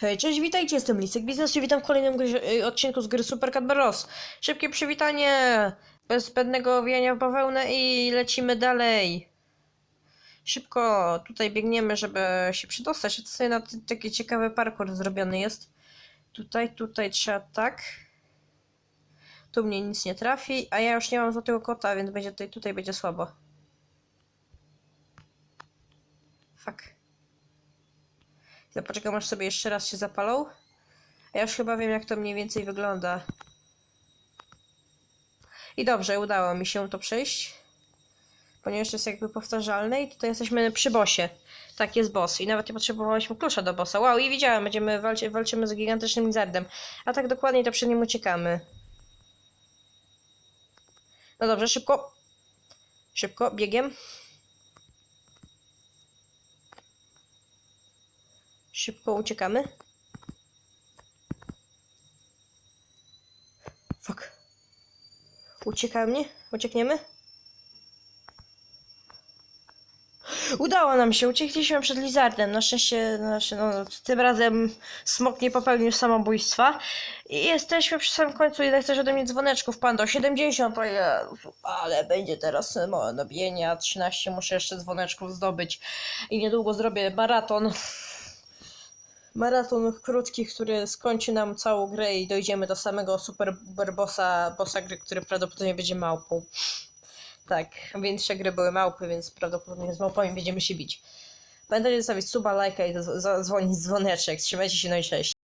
Hej, cześć, witajcie, jestem Lisek Biznes i witam w kolejnym gry, y, odcinku z gry Super Cat Bros. Szybkie przywitanie, bez zbędnego owijania w bawełnę i lecimy dalej. Szybko tutaj biegniemy, żeby się przedostać. To sobie na taki ciekawy parkour zrobiony jest. Tutaj, tutaj trzeba tak. Tu mnie nic nie trafi, a ja już nie mam złotego kota, więc będzie tutaj, tutaj będzie słabo. Fuck. Ja poczekam aż sobie jeszcze raz się zapalą. A ja już chyba wiem jak to mniej więcej wygląda. I dobrze, udało mi się to przejść. Ponieważ jest jakby powtarzalne i tutaj jesteśmy przy bosie. Tak, jest boss. I nawet nie potrzebowaliśmy klucza do bossa. Wow, i widziałem, będziemy walczy, walczymy z gigantycznym lizardem. A tak dokładniej to przed nim uciekamy. No dobrze, szybko. Szybko, biegiem. Szybko uciekamy. Fuck. Uciekamy? Uciekniemy? Udało nam się, uciekliśmy przed lizardem. Na szczęście, znaczy, no, tym razem smok nie popełnił samobójstwa. I jesteśmy przy samym końcu. Ile chcesz ode mnie dzwoneczków, pando? 70, o ale będzie teraz małe nabienia. 13 muszę jeszcze dzwoneczków zdobyć. I niedługo zrobię maraton maraton krótki, który skończy nam całą grę i dojdziemy do samego super bossa, bossa gry, który prawdopodobnie będzie małpą. Tak, większe gry były małpy, więc prawdopodobnie z małpami będziemy się bić. Pamiętajcie zostawić suba, lajka i zadzwonić dzwoneczek. Trzymajcie się, no i cześć.